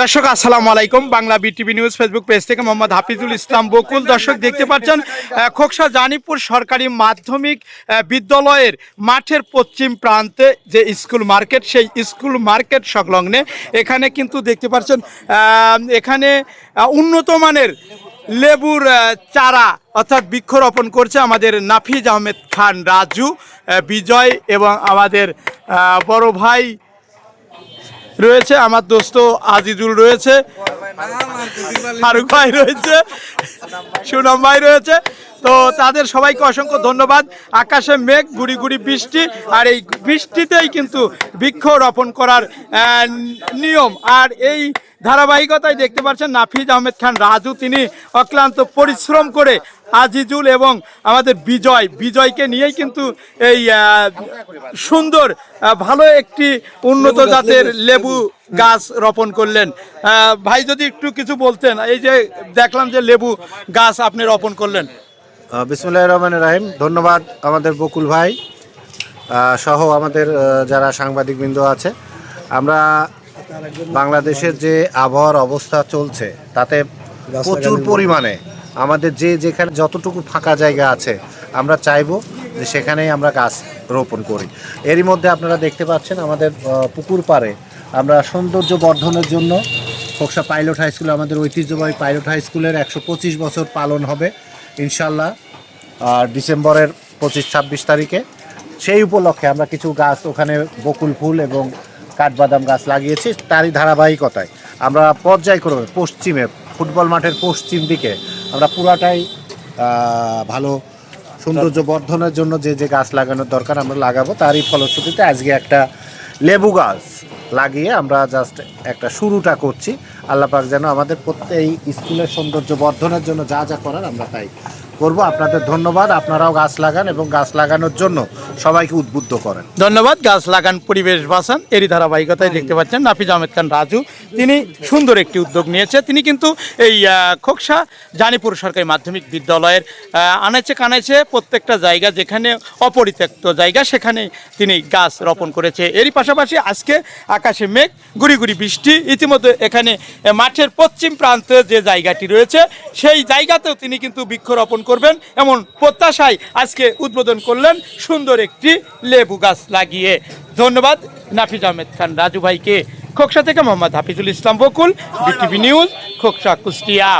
দর্শক, আসসালামু আলাইকুম। Bangla BTV news Facebook page থেকে মোহাম্মদ হাফিজুল ইসলাম বকুল। দর্শক, দেখতে পাচ্ছেন খোকসা জানিপুর সরকারি মাধ্যমিক বিদ্যালয়ের মাঠের পশ্চিম প্রান্তে যে স্কুল মার্কেট, সেই স্কুল মার্কেট সংলগ্নে এখানে কিন্তু দেখতে পাচ্ছেন এখানে উন্নত মানের লেবুর চারা অর্থাৎ বৃক্ষরোপণ করছে আমাদের নাফিজ আহমেদ খান রাজু বিজয় এবং আমাদের বড় ভাই রয়েছে, আমার দোস্ত আজিজুল রয়েছে, ফারুক ভাই রয়েছে, সুনাম ভাই রয়েছে। তো তাদের সবাইকে অসংখ্য ধন্যবাদ। আকাশে মেঘ, গুড়ি গুড়ি বৃষ্টি, আর এই বৃষ্টিতেই কিন্তু বৃক্ষ রোপণ করার নিয়ম। আর এই ধারাবাহিকতায় দেখতে পাচ্ছেন নাফিজ আহমেদ খান রাজু, তিনি অক্লান্ত পরিশ্রম করে আজিজুল এবং আমাদের বিজয় বিজয়কে নিয়েই কিন্তু এই সুন্দর ভালো একটি উন্নত জাতের লেবু গাছ। রোপণ করলেন। ভাই যদি একটু কিছু বলতেন এই যে দেখলাম যে লেবু গাছ আপনি রোপণ করলেন। বিসমুল্লাহ রহমান রাহিম। ধন্যবাদ আমাদের বকুল ভাই সহ আমাদের যারা সাংবাদিকবৃন্দ আছে। আমরা বাংলাদেশের যে আবহাওয়ার অবস্থা চলছে তাতে প্রচুর পরিমাণে আমাদের যে যেখানে যতটুকু ফাঁকা জায়গা আছে, আমরা চাইব যে সেখানেই আমরা গাছ রোপণ করি। এরই মধ্যে আপনারা দেখতে পাচ্ছেন আমাদের পুকুর পাড়ে আমরা সৌন্দর্য বর্ধনের জন্য খোকসা পাইলট হাই স্কুল, আমাদের ঐতিহ্যবাহী পাইলট হাই স্কুলের একশো পঁচিশ বছর পালন হবে ইনশাল্লাহ আর ডিসেম্বরের পঁচিশ ছাব্বিশ তারিখে। সেই উপলক্ষে আমরা কিছু গাছ ওখানে বকুল ফুল এবং কাঠবাদাম গাছ লাগিয়েছি, তারই ধারাবাহিকতায়। আমরা পর্যায়ক্রমে পশ্চিমে, ফুটবল মাঠের পশ্চিম দিকে আমরা পুরাটাই ভালো সৌন্দর্য বর্ধনের জন্য যে যে গাছ লাগানোর দরকার আমরা লাগাবো, তারই ফলশ্রুতিতে আজকে একটা লেবু গাছ লাগিয়ে আমরা জাস্ট একটা শুরুটা করছি। আল্লাপাক যেন আমাদের প্রত্যেক স্কুলের সৌন্দর্য বর্ধনের জন্য যা যা করার আমরা তাই করব। আপনাদের ধন্যবাদ। আপনারাও গাছ লাগান এবং গাছ লাগানোর জন্য সবাইকে উদ্বুদ্ধ করেন। ধন্যবাদ। গাছ লাগান পরিবেশ বাঁচান, এরই ধারাবাহিকতায় দেখতে পাচ্ছেন নাফিজ আহমেদ খান রাজু। তিনি সুন্দর একটি উদ্যোগ নিয়েছে। তিনি কিন্তু এই খোকসা জানিপুর সরকারি মাধ্যমিক বিদ্যালয়ের আনাচে কানাচে প্রত্যেকটা জায়গা যেখানে অপরিত্যক্ত জায়গা, সেখানে তিনি গাছ রোপণ করেছে। এরই পাশাপাশি আজকে আকাশে মেঘ, গুড়ি গুড়ি বৃষ্টি, ইতিমধ্যে এখানে মাঠের পশ্চিম প্রান্তে যে জায়গাটি রয়েছে, সেই জায়গাতেও তিনি কিন্তু বৃক্ষরোপণ করবেন এমন প্রত্যাশায় আজকে উদ্বোধন করলেন সুন্দর একটি লেবু গাছ লাগিয়ে। ধন্যবাদ, নাফিজ আহমেদ খান, রাজু ভাইকে। খোকসা থেকে মোহাম্মদ হাফিজুল ইসলাম বকুল, বিটিভি নিউজ, খোকসা কুষ্টিয়া।